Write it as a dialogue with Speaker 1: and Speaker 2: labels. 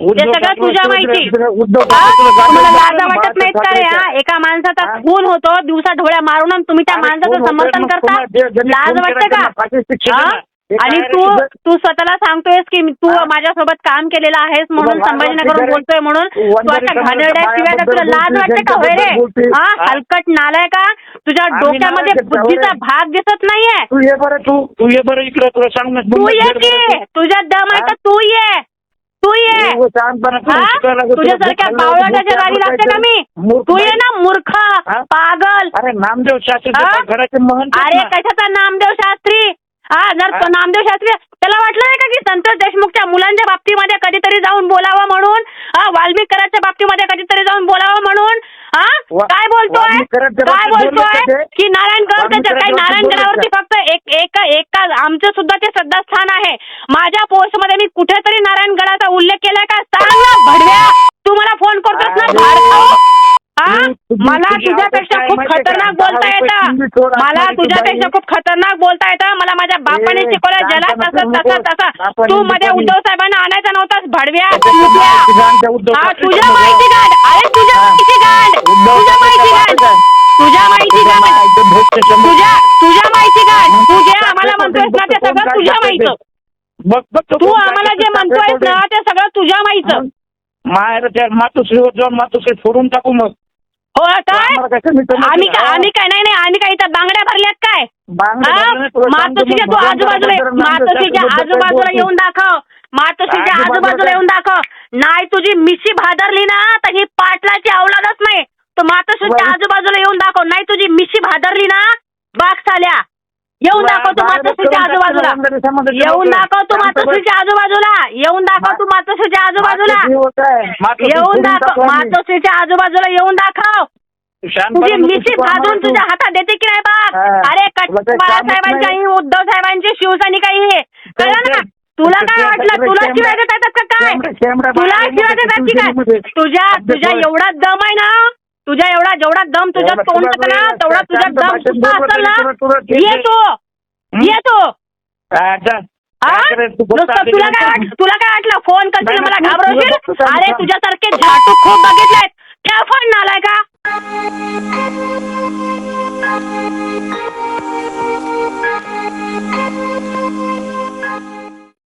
Speaker 1: ते सगळं तुझ्या माहिती. तुम्हाला लाज वाटत नाहीत का रे हा? एका माणसाचा? खून होतो दिवसा ढोळ्या मारून आणि तुम्ही त्या माणसाचं? समर्थन करता लाज वाटतं का आणि तू? तू स्वतःला सांगतोयस की तू? माझ्यासोबत काम केलेलं आहेस म्हणून
Speaker 2: तुला लाज
Speaker 1: संभाजीनगरहून
Speaker 2: वाटते का रे?
Speaker 1: बोलतोय म्हणून
Speaker 2: तू
Speaker 1: आता घाणेरड्या शिवाय तुला लाज वाटते का होय रे. हा? हलकट नालाय का तुझ्या डोक्यामध्ये बुद्धीचा. भाग दिसत नाहीये
Speaker 2: तू ये बरं तू तू ये बरं इकडे तुला सांग
Speaker 1: तू ये की तुझ्या दम आहे? तर तू ये तू ये. तुझ्यासारख्या
Speaker 2: मूर्ख
Speaker 1: गाडी लागते का मी तू ये. ना मूर्ख? पागल
Speaker 2: अरे नामदेव शास्त्री
Speaker 1: हा? अरे. कशाचा नामदेव शास्त्री हा जर नामदेव शास्त्री त्याला वाटलं नाही का की संतोष देशमुखच्या मुलांच्या बाबतीमध्ये कधीतरी जाऊन बोलावं म्हणून वाल्मिकराच्या बाबतीमध्ये कधीतरी जाऊन बोलावं म्हणून हा?
Speaker 2: वा-
Speaker 1: काय बोलतोय? काय
Speaker 2: बोलले
Speaker 1: बोलतोय?
Speaker 2: का
Speaker 1: नारायणगड काही
Speaker 2: वाल्मिकराच्या
Speaker 1: नारायणगडावरती फक्त एक एक एका आमचं सुद्धा ते श्रद्धास्थान आहे. माझ्या पोस्टमध्ये मी कुठेतरी नारायणगडाचा उल्लेख केलाय का? सांग ना भडव्या! तू मला फोन करतोस ना
Speaker 2: अरे.
Speaker 1: भाडखाऊ हा?
Speaker 2: तू- तुझी-
Speaker 1: मला
Speaker 2: तुझी
Speaker 1: तुझ्यापेक्षा खूप
Speaker 2: काय
Speaker 1: खतरनाक
Speaker 2: का?
Speaker 1: बोलता
Speaker 2: दहा रुपये
Speaker 1: येतं
Speaker 2: चोर
Speaker 1: मला
Speaker 2: असणारी तू
Speaker 1: तुझ्यापेक्षा
Speaker 2: बाई.
Speaker 1: खूप खतरनाक बोलता येतं. मला माझ्या बापाने
Speaker 2: ए,
Speaker 1: शिकवलं ज्याला
Speaker 2: शांत
Speaker 1: तसं
Speaker 2: नको.
Speaker 1: तसं तसं.
Speaker 2: आपण
Speaker 1: तू
Speaker 2: हिंदू
Speaker 1: मध्ये
Speaker 2: कोणी-
Speaker 1: उद्धव साहेबांना आणायचा नव्हतास भडव्या
Speaker 2: त्याच्या
Speaker 1: हा तुझ्या माहिती. गांड अरे तुझ्या माहिती
Speaker 2: बापाचं.
Speaker 1: तुझ्या माहिती
Speaker 2: शंभर.
Speaker 1: तुझ्या तुझ्या माहिती
Speaker 2: मग
Speaker 1: तू जे आम्हाला म्हणतोयस ना ते सगळं
Speaker 2: काय
Speaker 1: तुझ्या माहिती
Speaker 2: तो
Speaker 1: आम्हाला जे म्हणतोयस ना ते सगळं तुझ्या माहिती
Speaker 2: त्या मातोश्रीवर जाऊन मातोश्री फोडून टाकू मग
Speaker 1: हो काय? आम्ही काय
Speaker 2: हा.
Speaker 1: आम्ही काय नाही नाही आम्ही काय इथं बांगड्या भरल्यात काय मातोश्रीच्या तू आजूबाजूला मातोश्रीच्या आजूबाजूला. येऊन दाखव मातोश्रीच्या
Speaker 2: आजूबाजूला काय?
Speaker 1: येऊन दाखव नाही तुझी मिशी भादरली ना तर ही पाटलाची अवलादच नाही
Speaker 2: बरं.
Speaker 1: आजूबाजूला येऊन दाखव नाही तुझी मिशी भादरली ना बाग चाल्या येऊन दाखव तू मातोश्रीच्या आजूबाजूला येऊन. दाखव तू. मातोश्रीच्या आजूबाजूला येऊन दाखव तू मातोश्रीच्या आजूबाजूला येऊन दाखव. मातोश्रीच्या आजूबाजूला येऊन दाखव तुझी मिशी भाजून तुझ्या. हातात देते की नाही
Speaker 2: हा.
Speaker 1: अरे
Speaker 2: तुला काही कामच
Speaker 1: बाळासाहेबांची
Speaker 2: नाही.
Speaker 1: आणि उद्धव साहेबांची शिवसैनिक आहे कळलं ना तुला काय वाटलं तुला शिवाय देत येतात का काय तुला शिवाय देतात की काय. तुझ्या तुझ्या. एवढा दम आहे ना तुझ्या एवढा जेवढा दम तुझ्या तोंड
Speaker 2: तुला
Speaker 1: ना तेवढा तुझा
Speaker 2: शांत
Speaker 1: दम सुद्धा असेल ना
Speaker 2: ठीक
Speaker 1: ये
Speaker 2: आहे.
Speaker 1: तो? ये तो
Speaker 2: जा. काय करायचं तू फक्त
Speaker 1: नुसतं
Speaker 2: आधी
Speaker 1: तुला काय तुला काय वाटलं फोन करशील
Speaker 2: नाही,
Speaker 1: मला घाबरवशील अरे. तुझ्यासारखे झाटू खूप बघितलेत ठेव फोन नालाय का